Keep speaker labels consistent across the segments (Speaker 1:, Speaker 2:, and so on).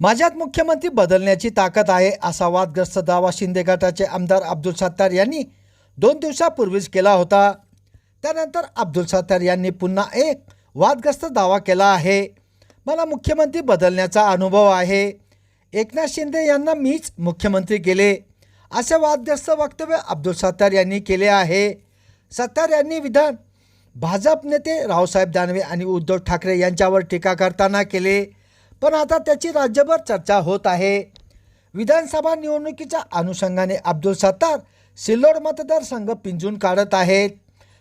Speaker 1: माझ्यात मुख्यमंत्री बदलण्याची ताकद आहे असा वादग्रस्त दावा शिंदे गटाचे आमदार अब्दुल सत्तार यांनी दोन दिवसापूर्वीच केला होता. त्यानंतर अब्दुल सत्तार यांनी पुन्हा एक वादग्रस्त दावा केला आहे. मला मुख्यमंत्री बदलण्याचा अनुभव आहे. एकनाथ शिंदे यांना मीच मुख्यमंत्री केले असे वादग्रस्त वक्तव्य अब्दुल सत्तार यांनी केले आहे. सत्तार यांनी विधान भाजप नेते रावसाहेब दानवे आणि उद्धव ठाकरे यांच्यावर टीका करताना केले. पण आता त्याची राज्यभर चर्चा होत आहे. विधानसभा निवडणुकीच्या अनुषंगाने अब्दुल सत्तार सिल्लोड मतदारसंघ पिंजून काढत आहेत.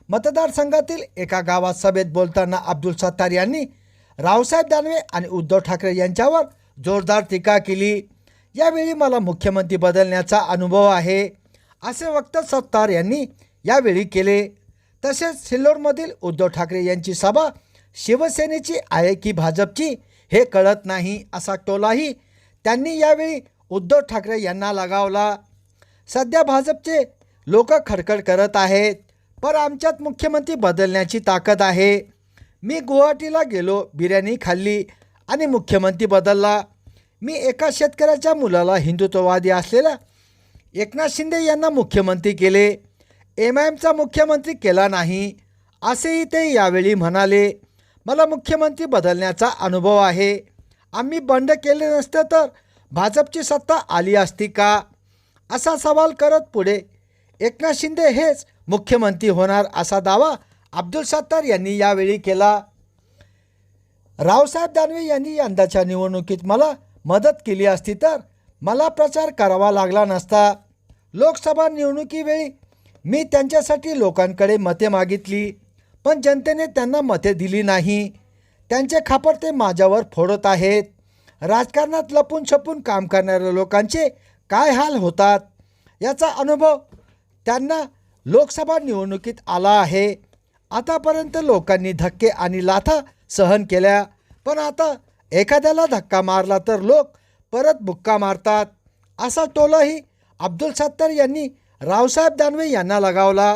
Speaker 1: मतदारसंघातील एका गावात सभेत बोलताना अब्दुल सत्तार यांनी रावसाहेब दानवे आणि उद्धव ठाकरे यांच्यावर जोरदार टीका केली. यावेळी मला मुख्यमंत्री बदलण्याचा अनुभव आहे असे वक्त सत्तार यांनी यावेळी केले. तसेच सिल्लोडमधील उद्धव ठाकरे यांची सभा शिवसेनेची आहे की भाजपची हे कळत नाही असा टोलाही त्यांनी यावेळी उद्धव ठाकरे यांना लगावला. सध्या भाजपचे लोक खडखड करत आहेत पर आमच्यात मुख्यमंत्री बदलण्याची ताकद आहे. मी गुवाहाटीला गेलो बिर्याणी खाल्ली आणि मुख्यमंत्री बदलला. मी एका शेतकऱ्याच्या मुलाला हिंदुत्ववादी असलेला एकनाथ शिंदे यांना मुख्यमंत्री केले. एम आय एमचा मुख्यमंत्री केला नाही असेही ते यावेळी म्हणाले. मला मुख्यमंत्री बदलण्याचा अनुभव आहे. आम्ही बंड केले नसते तर भाजपची सत्ता आली असती का? असा सवाल करत पुढे. एकनाथ शिंदे हेच मुख्यमंत्री होणार असा दावा अब्दुल सत्तार यांनी यावेळी केला. रावसाहेब दानवे यांनी यंदाच्या निवडणुकीत मला मदत केली असती तर मला प्रचार करावा लागला नसता. लोकसभा निवडणुकीवेळी मी त्यांच्यासाठी लोकांकडे मते मागितली. पण जनतेने त्यांना मते दिली नाही. त्यांचे खापर ते माझ्यावर फोडत आहेत. राजकारणात लपून छपून काम करणाऱ्या लोकांचे काय हाल होतात? याचा अनुभव त्यांना लोकसभा निवडणुकीत आला आहे. आतापर्यंत लोकांनी धक्के आणि लाथा सहन केल्या पण आता एखाद्याला धक्का मारला तर लोक परत बुक्का मारतात. असा टोलाही अब्दुल सत्तार यांनी रावसाहेब दानवे यांना लगावला.